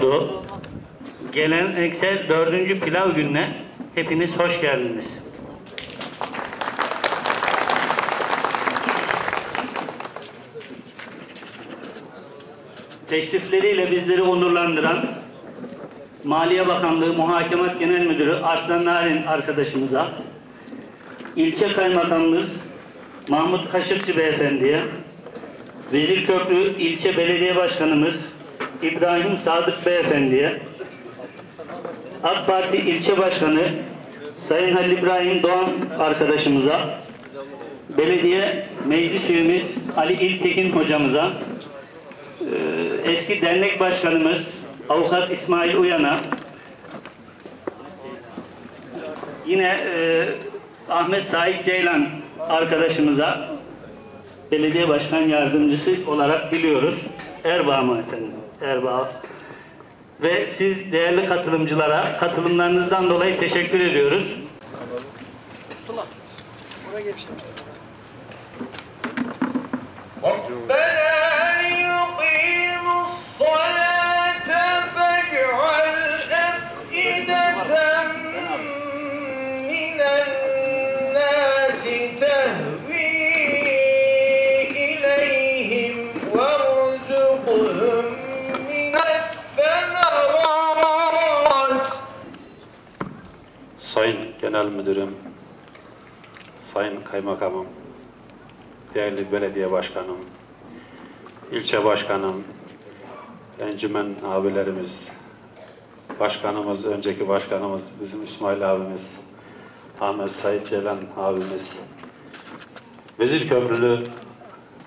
olduğu geleneksel dördüncü pilav gününe hepiniz hoş geldiniz. Teşrifleriyle bizleri onurlandıran Maliye Bakanlığı Muhakemat Genel Müdürü Arslan Narin arkadaşımıza, ilçe kaymakamımız Mahmut Kaşıkçı Beyefendiye, Vezirköprü İlçe Belediye Başkanımız İbrahim Sadık Beyefendiye, AK Parti İlçe Başkanı Sayın Halil İbrahim Doğan arkadaşımıza, belediye meclis üyemiz Ali İltekin hocamıza, e, eski dernek başkanımız Avukat İsmail Uyan'a, yine e, Ahmet Said Ceylan arkadaşımıza belediye başkan yardımcısı olarak biliyoruz. Erbaa mı efendim? Erbaa. Ve siz değerli katılımcılara katılımlarınızdan dolayı teşekkür ediyoruz. Abdullah. Oraya geçtim. Rabbena Genel Müdürüm, Sayın Kaymakamım, değerli belediye başkanım, ilçe başkanım, encümen abilerimiz, başkanımız, önceki başkanımız, bizim İsmail abimiz, Ahmet Said Ceylan abimiz, Vezir Köprülü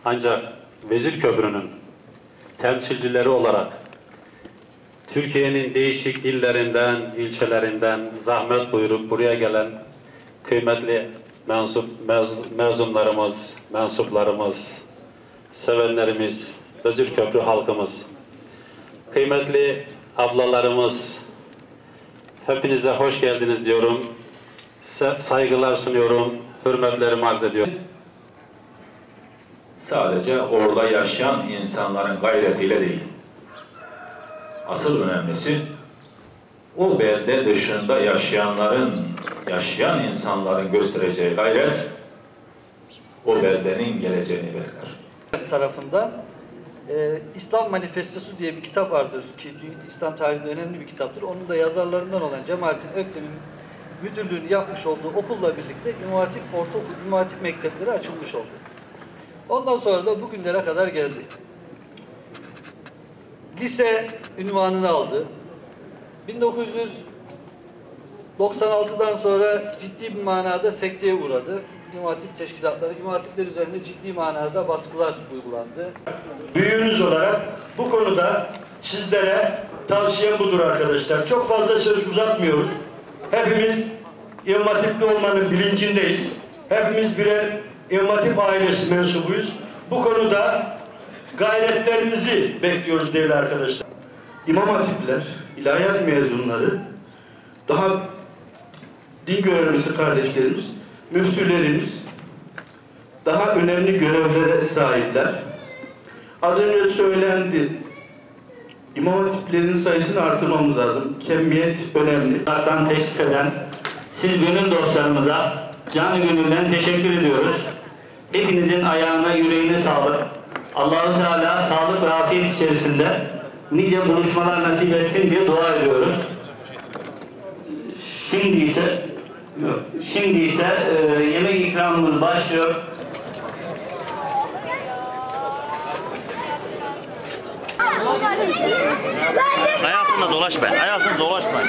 ancak Vezir Köprü'nün temsilcileri olarak Türkiye'nin değişik illerinden, ilçelerinden zahmet buyurup buraya gelen kıymetli mensup, mez, mezunlarımız, mensuplarımız, sevenlerimiz, Özürköprü halkımız, kıymetli ablalarımız, hepinize hoş geldiniz diyorum. Saygılar sunuyorum, hürmetlerimi arz ediyorum. sadece orada yaşayan insanların gayretiyle değil. Asıl önemlisi o belde dışında yaşayanların, yaşayan insanların göstereceği gayret o beldenin geleceğini belirler. tarafından e, İslam Manifestosu diye bir kitap vardır ki İslam tarihinde önemli bir kitaptır. Onun da yazarlarından olan Cemalettin Ökten'in müdürlüğünü yapmış olduğu okulla birlikte İmam Ortaokul, İmam Hatip mektepleri açılmış oldu. Ondan sonra da bugünlere kadar geldi. Lise ünvanını aldı. 1996'dan sonra ciddi bir manada sekteye uğradı. İmam Hatip teşkilatları, İmam Hatipler üzerinde ciddi manada baskılar uygulandı. büyüğünüz olarak bu konuda sizlere tavsiyem budur arkadaşlar. Çok fazla söz uzatmıyoruz. Hepimiz İmam Hatipli olmanın bilincindeyiz. Hepimiz birer İmam Hatip ailesi mensubuyuz. Bu konuda gayretlerinizi bekliyoruz değerli arkadaşlar. İmam Hatipler, ilahiyat mezunları, daha din görevlisi kardeşlerimiz, müftülerimiz, daha önemli görevlere sahipler. Az önce söylendi. İmam hatiplerin sayısını artırmamız lazım. Kemiyet önemli. Uzaktan teşrif eden siz gönül dostlarımıza canı gönülden teşekkür ediyoruz. Hepinizin ayağına, yüreğine sağlık. Allahu Teala sağlık ve afiyet içerisinde nice buluşmalar nasip etsin diye dua ediyoruz. Şimdi ise şimdi ise e, yemek ikramımız başlıyor. Ayakında dolaşma. Ayakında dolaşma.